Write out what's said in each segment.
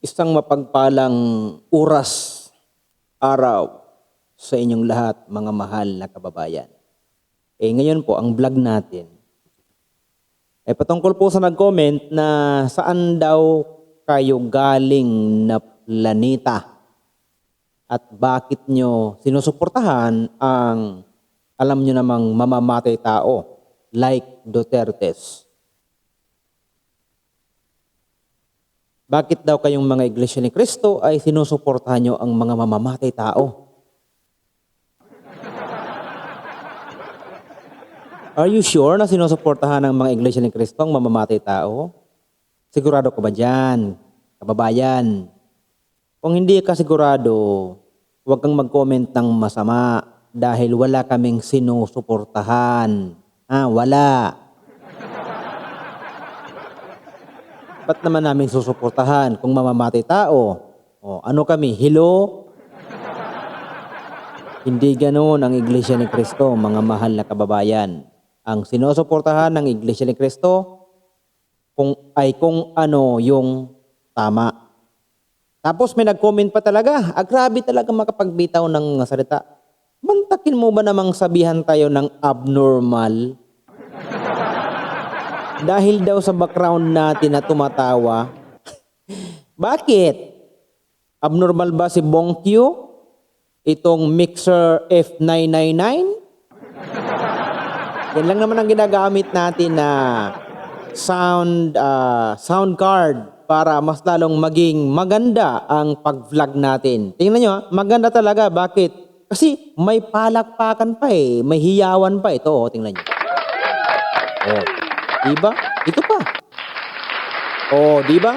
Isang mapagpalang oras, araw sa inyong lahat, mga mahal na kababayan. Eh ngayon po, ang vlog natin, eh patungkol po sa nag-comment na saan daw kayo galing na planeta at bakit nyo sinusuportahan ang alam nyo namang mamamatay tao like Duterte's. Bakit daw kayong mga iglesia ni Kristo ay sinusuportahan nyo ang mga mamamatay tao? Are you sure na sinusuportahan ng mga iglesia ni Kristo ang mamamatay tao? Sigurado ka ba dyan, kababayan? Kung hindi ka sigurado, huwag kang mag-comment ng masama dahil wala kaming sinusuportahan. Ah, wala. Ba't naman namin susuportahan kung mamamatay tao? O, ano kami, hilo? Hindi ganoon ang Iglesia ni Kristo, mga mahal na kababayan. Ang sinusuportahan ng Iglesia ni Kristo kung, ay kung ano yung tama. Tapos may nag-comment pa talaga, ah, grabe talaga makapagbitaw ng salita. Mantakin mo ba namang sabihan tayo ng abnormal? Dahil daw sa background natin na tumatawa. Bakit? Abnormal ba si Bong Q? Itong Mixer F999? Yan lang naman ang ginagamit natin na sound ah, sound card para mas lalong maging maganda ang pag-vlog natin. Tingnan nyo, ha? maganda talaga. Bakit? Kasi may palakpakan pa eh. May hiyawan pa ito. Oh, tingnan nyo. Oh. Diba? Ito pa. Oh, di ba?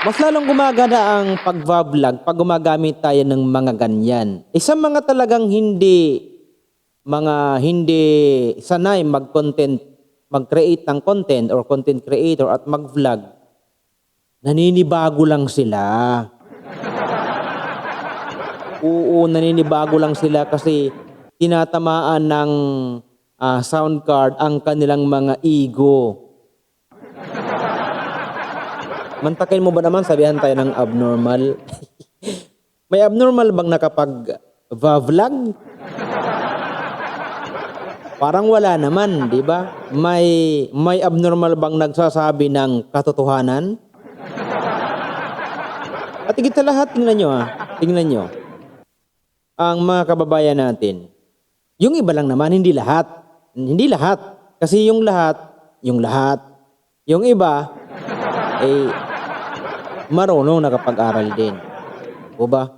Mas lalong gumagana ang pag-vlog pag gumagamit tayo ng mga ganyan. Isa mga talagang hindi mga hindi sanay mag-content, mag-create ng content or content creator at mag-vlog. Naninibago lang sila. Oo, naninibago lang sila kasi tinatamaan ng ah, sound card ang kanilang mga ego. Mantakin mo ba naman sabihan tayo ng abnormal? May abnormal bang nakapag vlog? Parang wala naman, di ba? May may abnormal bang nagsasabi ng katotohanan? At higit sa lahat, tingnan nyo ah. Tingnan nyo. Ang mga kababayan natin, yung iba lang naman, hindi lahat. Hindi lahat. Kasi yung lahat, yung lahat. Yung iba, eh, marunong nakapag-aral din. O ba?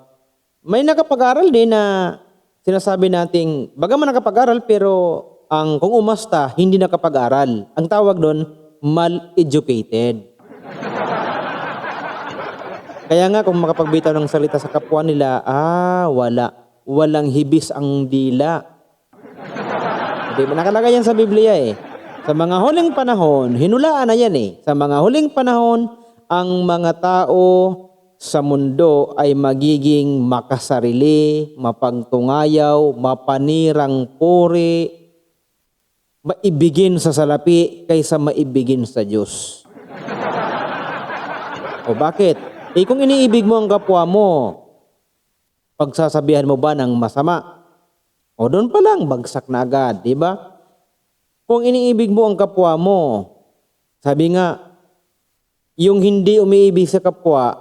May nakapag-aral din na sinasabi nating, bagaman nakapag-aral pero ang kung umasta, hindi nakapag-aral. Ang tawag doon, mal-educated. Kaya nga kung makapagbitaw ng salita sa kapwa nila, ah, wala. Walang hibis ang dila. Di ba? Nakalagay yan sa Biblia eh. Sa mga huling panahon, hinulaan na yan eh. Sa mga huling panahon, ang mga tao sa mundo ay magiging makasarili, mapagtungayaw, mapanirang puri, maibigin sa salapi kaysa maibigin sa Diyos. O bakit? Eh kung iniibig mo ang kapwa mo, pagsasabihan mo ba ng masama? O doon pa lang, bagsak na agad, di ba? Kung iniibig mo ang kapwa mo, sabi nga, yung hindi umiibig sa kapwa,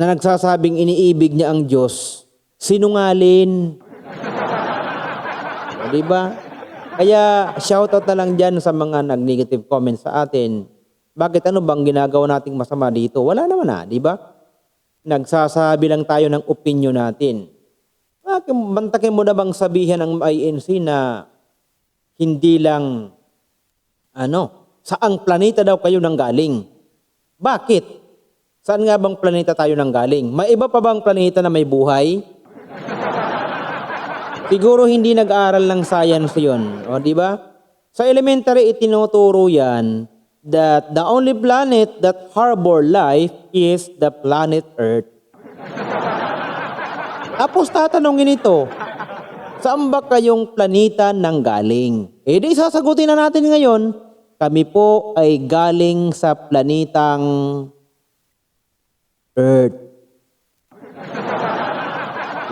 na nagsasabing iniibig niya ang Diyos, sinungalin. O, di ba? Kaya shoutout na lang dyan sa mga nag-negative comments sa atin. Bakit ano bang ginagawa nating masama dito? Wala naman na, di ba? Nagsasabi lang tayo ng opinion natin. Bakit bantakin mo na bang sabihan ng INC na hindi lang ano, saang planeta daw kayo nang galing? Bakit? Saan nga bang planeta tayo nang galing? May iba pa bang planeta na may buhay? Siguro hindi nag-aaral ng science yun. O, di ba? Sa elementary, itinuturo yan that the only planet that harbor life is the planet Earth. Tapos tatanungin ito, saan ba kayong planeta nang galing? Eh di sasagutin na natin ngayon, kami po ay galing sa planetang Earth.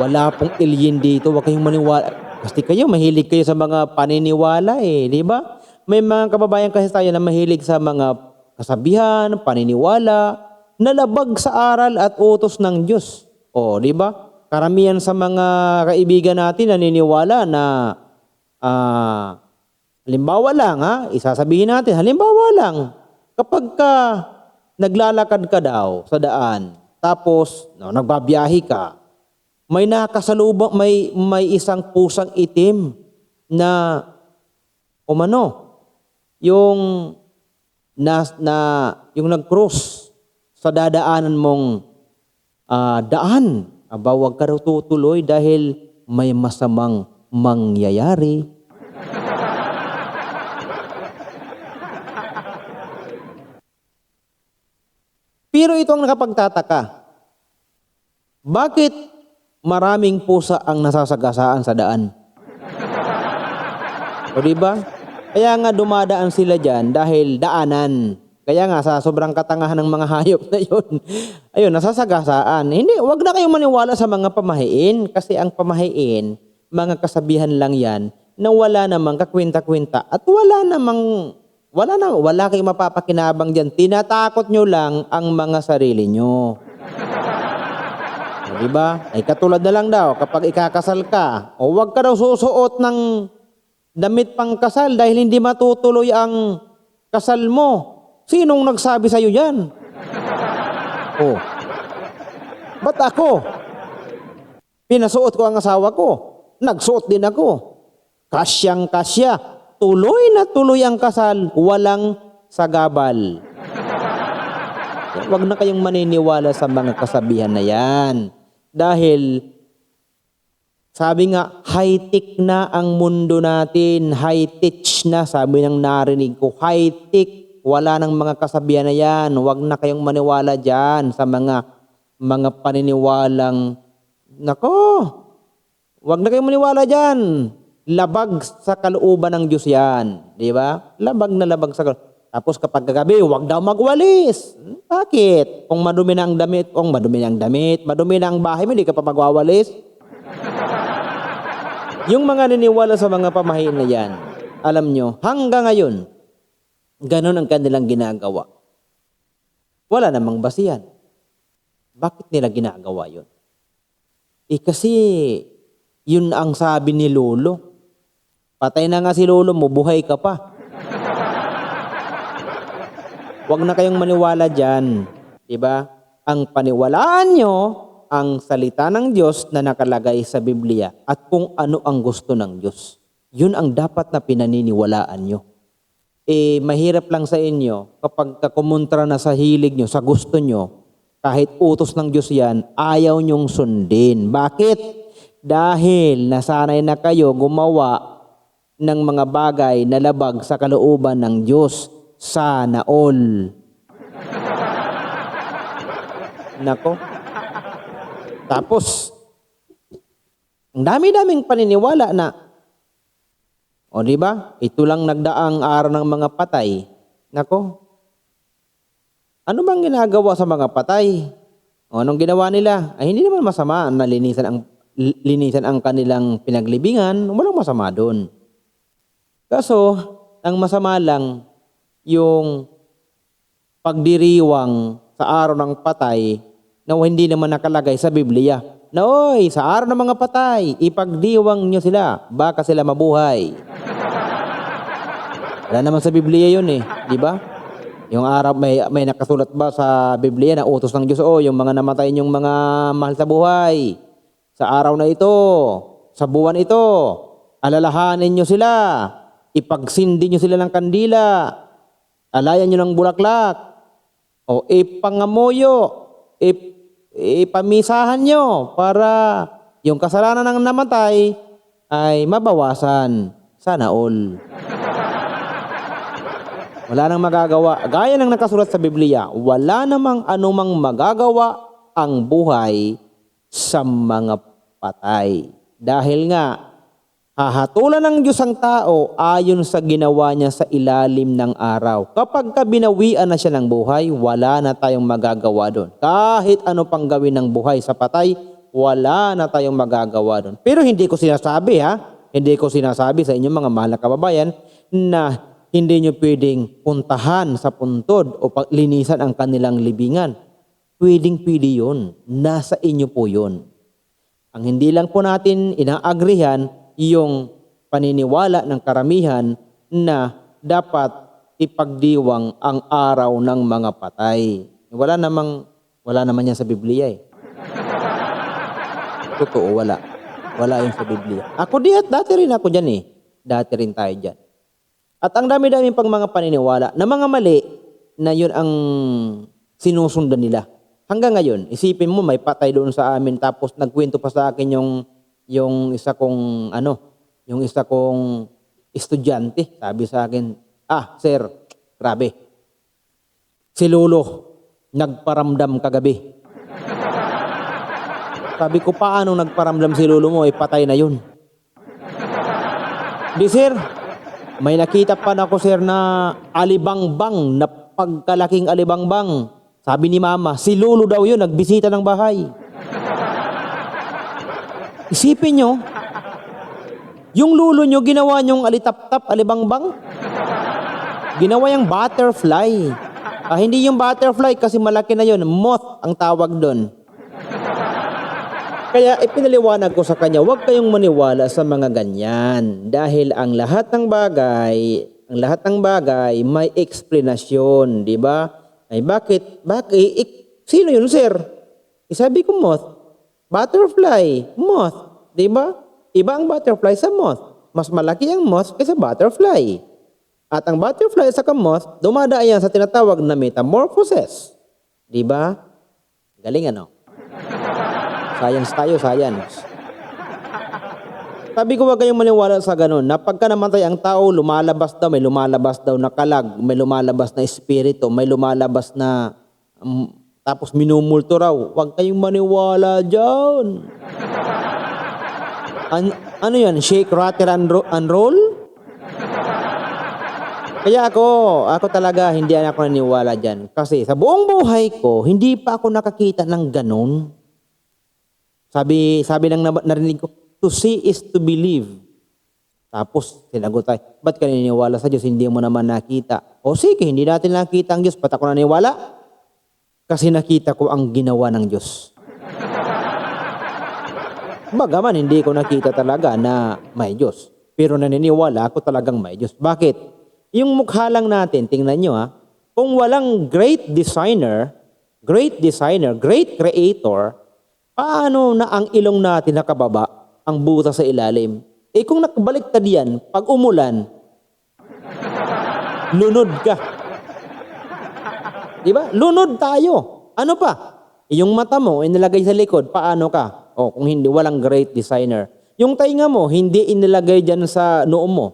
Wala pong alien dito. Huwag kayong maniwala. Kasi kayo, mahilig kayo sa mga paniniwala eh. Di ba? May mga kababayan kasi tayo na mahilig sa mga kasabihan, paniniwala, nalabag sa aral at utos ng Diyos. O, di ba? Karamihan sa mga kaibigan natin naniniwala na ah halimbawa lang ha, isasabihin natin, halimbawa lang, kapag ka naglalakad ka daw sa daan, tapos no, nagbabiyahe ka, may nakasalubong, may, may isang pusang itim na umano, yung na, na yung nag-cross sa dadaanan mong ah, daan, aba wag ka raw tutuloy dahil may masamang mangyayari. Pero ito ang nakapagtataka. Bakit maraming pusa ang nasasagasaan sa daan? O di ba? Kaya nga dumadaan sila diyan dahil daanan. Kaya nga sa sobrang katangahan ng mga hayop na yun, ayun, nasasagasaan. Hindi, wag na kayong maniwala sa mga pamahiin kasi ang pamahiin, mga kasabihan lang yan na wala namang kakwenta-kwenta at wala namang wala na wala kayong mapapakinabang diyan. Tinatakot nyo lang ang mga sarili nyo. Di ba? Ay katulad na lang daw kapag ikakasal ka, o wag ka daw susuot ng damit pang kasal dahil hindi matutuloy ang kasal mo. Sinong nagsabi sa'yo yan? Oh. Ba't ako? Pinasuot ko ang asawa ko. Nagsuot din ako. Kasyang kasya. Tuloy na tuloy ang kasal. Walang sagabal. Huwag na kayong maniniwala sa mga kasabihan na yan. Dahil sabi nga, high-tech na ang mundo natin. High-tech na, sabi ng narinig ko. High-tech. Wala nang mga kasabihan na yan. Huwag na kayong maniwala dyan sa mga mga paniniwalang, nako, huwag na kayong maniwala dyan. Labag sa kalooban ng Diyos yan. Di ba? Labag na labag sa kalooban. Tapos kapag kagabi, huwag daw magwalis. Bakit? Kung madumi na ang damit, kung madumi na ang damit, madumi na ang bahay hindi ka pa magwawalis. Yung mga niniwala sa mga pamahiin na yan, alam nyo, hanggang ngayon, ganun ang kanilang ginagawa. Wala namang basihan. Bakit nila ginagawa yun? Eh kasi, yun ang sabi ni Lolo. Patay na nga si Lolo mo, buhay ka pa. Huwag na kayong maniwala dyan. Diba? Ang paniwalaan nyo, ang salita ng Diyos na nakalagay sa Biblia at kung ano ang gusto ng Diyos. Yun ang dapat na pinaniniwalaan nyo. Eh, mahirap lang sa inyo kapag kakumontra na sa hilig nyo, sa gusto nyo, kahit utos ng Diyos yan, ayaw nyong sundin. Bakit? Dahil nasanay na kayo gumawa ng mga bagay na labag sa kalooban ng Diyos. Sana all. Nako. Tapos, ang dami-daming paniniwala na, o di ba? Ito lang nagdaang araw ng mga patay. Nako. Ano bang ginagawa sa mga patay? O anong ginawa nila? Ay hindi naman masama na linisan ang linisan ang kanilang pinaglibingan. Walang masama doon. Kaso, ang masama lang yung pagdiriwang sa araw ng patay na hindi naman nakalagay sa Biblia. Na oy, sa araw ng mga patay, ipagdiwang nyo sila, baka sila mabuhay. Wala naman sa Biblia yun eh, di ba? Yung araw, may, may nakasulat ba sa Biblia na utos ng Diyos, oh, yung mga namatay yung mga mahal sa buhay, sa araw na ito, sa buwan ito, alalahanin nyo sila, ipagsindi nyo sila ng kandila, alayan nyo ng bulaklak, o ipangamoyo, ip, ipamisahan nyo para yung kasalanan ng namatay ay mabawasan. Sana all. Wala nang magagawa. Gaya ng nakasulat sa Biblia, wala namang anumang magagawa ang buhay sa mga patay. Dahil nga, Hahatulan ng Diyos ang tao ayon sa ginawa niya sa ilalim ng araw. Kapag ka binawian na siya ng buhay, wala na tayong magagawa doon. Kahit ano pang gawin ng buhay sa patay, wala na tayong magagawa doon. Pero hindi ko sinasabi ha, hindi ko sinasabi sa inyong mga mahal na kababayan na hindi nyo pwedeng puntahan sa puntod o linisan ang kanilang libingan. Pwedeng pwede yun. Nasa inyo po yun. Ang hindi lang po natin inaagrihan yung paniniwala ng karamihan na dapat ipagdiwang ang araw ng mga patay. Wala namang wala naman yan sa Biblia eh. Totoo, wala. Wala yun sa Biblia. Ako di at dati rin ako dyan eh. Dati rin tayo dyan. At ang dami-dami pang mga paniniwala na mga mali na yun ang sinusundan nila. Hanggang ngayon, isipin mo may patay doon sa amin tapos nagkwento pa sa akin yung yung isa kong ano, yung isa kong estudyante, sabi sa akin, "Ah, sir, grabe. Si Lolo nagparamdam kagabi." Sabi ko, paano nagparamdam si Lolo mo? Eh, patay na yun. Di sir, may nakita pa na ako sir na alibangbang, na pagkalaking alibangbang. Sabi ni mama, si Lolo daw yun, nagbisita ng bahay. Isipin nyo, yung lulo nyo, ginawa nyong alitap-tap, alibangbang. Ginawa yung butterfly. Ah, hindi yung butterfly kasi malaki na yun. Moth ang tawag doon. Kaya ipinaliwanag ko sa kanya, huwag kayong maniwala sa mga ganyan. Dahil ang lahat ng bagay, ang lahat ng bagay may eksplanasyon, di ba? Ay bakit? Bakit? Ik- sino yun, sir? Eh, sabi ko, moth. Butterfly. Moth. Di ba? Iba ang butterfly sa moth. Mas malaki ang moth kaysa butterfly. At ang butterfly sa moth, dumadaan yan sa tinatawag na metamorphosis. Di ba? Galing ano? Science tayo, science. Sabi ko, huwag kayong maniwala sa ganun. Na pagka namatay ang tao, lumalabas daw, may lumalabas daw na kalag, may lumalabas na espiritu, may lumalabas na, um, tapos minumulto raw. Huwag kayong maniwala dyan. An- ano yan? Shake, rattle, and, ro- and roll? Kaya ako, ako talaga hindi ako naniwala dyan. Kasi sa buong buhay ko, hindi pa ako nakakita ng ganun. Sabi, sabi lang na, narinig ko, to see is to believe. Tapos, sinagot tayo, ba't ka naniniwala sa Diyos? Hindi mo naman nakita. O sige, hindi natin nakita ang Diyos. Ba't ako naniniwala? Kasi nakita ko ang ginawa ng Diyos. Bagaman, hindi ko nakita talaga na may Diyos. Pero naniniwala ako talagang may Diyos. Bakit? Yung mukha lang natin, tingnan nyo ha, kung walang great designer, great designer, great creator, paano na ang ilong natin nakababa, ang buta sa ilalim? Eh kung nakabaliktad yan, pag umulan, lunod ka. Di ba? Lunod tayo. Ano pa? Yung mata mo, inilagay sa likod, paano ka? O kung hindi, walang great designer. Yung tainga mo, hindi inilagay dyan sa noo mo.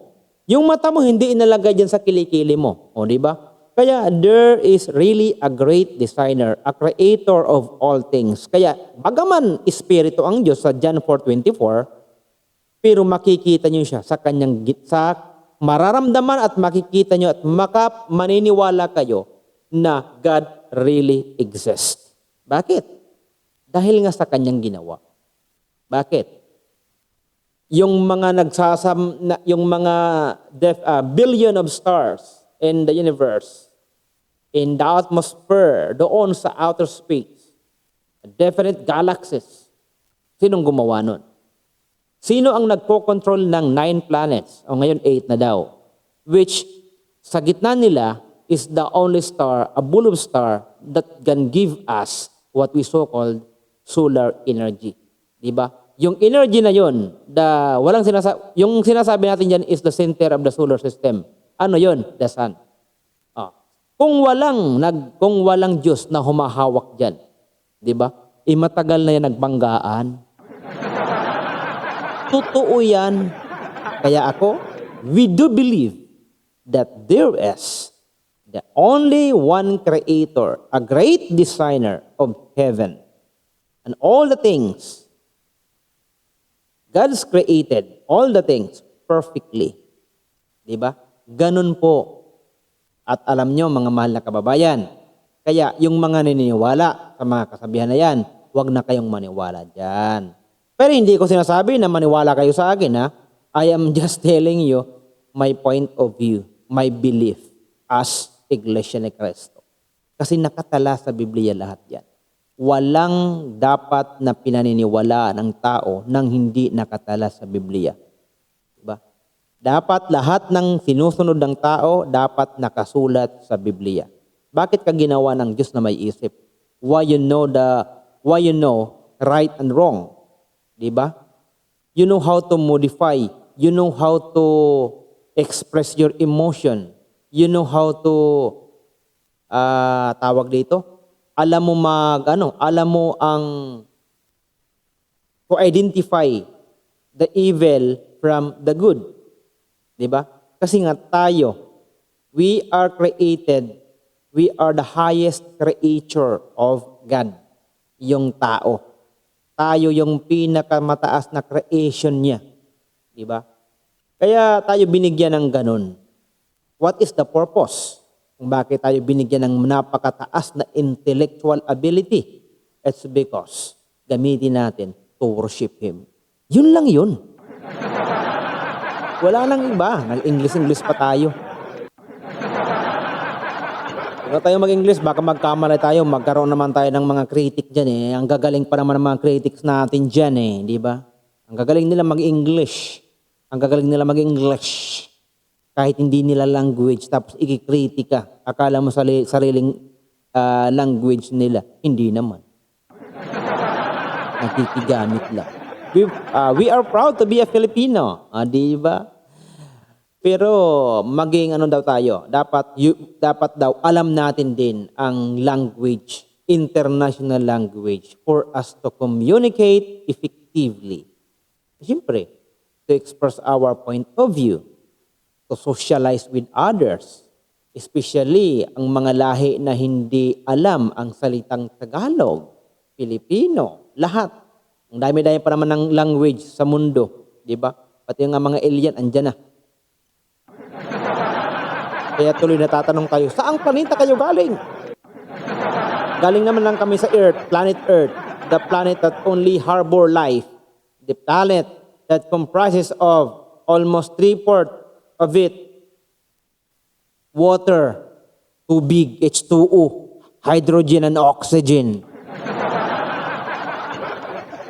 Yung mata mo, hindi inilagay dyan sa kilikili mo. O, di ba? Kaya there is really a great designer, a creator of all things. Kaya bagaman espiritu ang Diyos sa John 4.24, pero makikita niyo siya sa kanyang sa mararamdaman at makikita niyo at makap maniniwala kayo na God really exists. Bakit? Dahil nga sa kanyang ginawa. Bakit? Yung mga nagsasam na, yung mga def, ah, billion of stars in the universe in the atmosphere doon sa outer space definite galaxies sinong gumawa nun Sino ang nagpo-control ng nine planets? O ngayon eight na daw. Which sa gitna nila is the only star, a bull of star that can give us what we so-called solar energy. Di ba? Yung energy na yon, the walang sinasa yung sinasabi natin diyan is the center of the solar system. Ano yon? The sun. Kung walang nag kung walang Diyos na humahawak diyan, 'di ba? Eh matagal na yan nagbanggaan. Totoo yan. Kaya ako, we do believe that there is the only one creator, a great designer of heaven and all the things God's created all the things perfectly. Di ba? Ganun po. At alam nyo, mga mahal na kababayan, kaya yung mga naniniwala sa mga kasabihan na yan, huwag na kayong maniwala dyan. Pero hindi ko sinasabi na maniwala kayo sa akin, ha? I am just telling you my point of view, my belief as Iglesia ni Cristo. Kasi nakatala sa Biblia lahat yan. Walang dapat na pinaniniwalaan ng tao nang hindi nakatala sa Biblia. Dapat lahat ng sinusunod ng tao dapat nakasulat sa Biblia. Bakit ka ginawa ng Diyos na may isip? Why you know the why you know right and wrong? 'Di ba? You know how to modify, you know how to express your emotion. You know how to ah tawag dito? Alam mo mag ano, alam mo ang to identify the evil from the good. 'Di ba? Kasi nga tayo, we are created, we are the highest creature of God, yung tao. Tayo yung pinakamataas na creation niya. 'Di ba? Kaya tayo binigyan ng ganun. What is the purpose? Kung bakit tayo binigyan ng napakataas na intellectual ability? It's because gamitin natin to worship Him. Yun lang yun. Wala nang iba. Nag-English-English pa tayo. Huwag tayo mag-English, baka magkamali tayo, magkaroon naman tayo ng mga critic dyan eh. Ang gagaling pa naman ng mga critics natin dyan eh, di ba? Ang gagaling nila mag-English. Ang gagaling nila mag-English. Kahit hindi nila language, tapos ikikritika. Akala mo sali, sariling ah, language nila. Hindi naman. Nakikigamit lang. We, ah, we are proud to be a Filipino. Ah, di ba? Pero maging ano daw tayo, dapat yu- dapat daw alam natin din ang language, international language for us to communicate effectively. Siyempre, to express our point of view, to socialize with others, especially ang mga lahi na hindi alam ang salitang Tagalog, Filipino, lahat. Ang dami-dami pa naman ng language sa mundo, di ba? Pati nga mga alien, andyan na. Kaya tuloy natatanong tayo, saang planeta kayo galing? Galing naman lang kami sa Earth, planet Earth, the planet that only harbor life, the planet that comprises of almost three-fourths of it water, tubig, H2O, hydrogen and oxygen.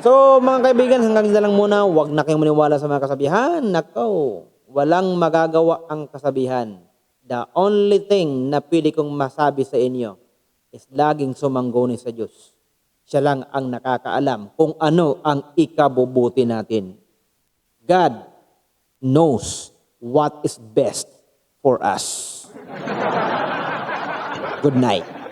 So mga kaibigan, hanggang dyan lang muna, huwag na kayong maniwala sa mga kasabihan. Nako, walang magagawa ang kasabihan. The only thing na pwede kong masabi sa inyo is laging sumangguni sa Diyos. Siya lang ang nakakaalam kung ano ang ikabubuti natin. God knows what is best for us. Good night.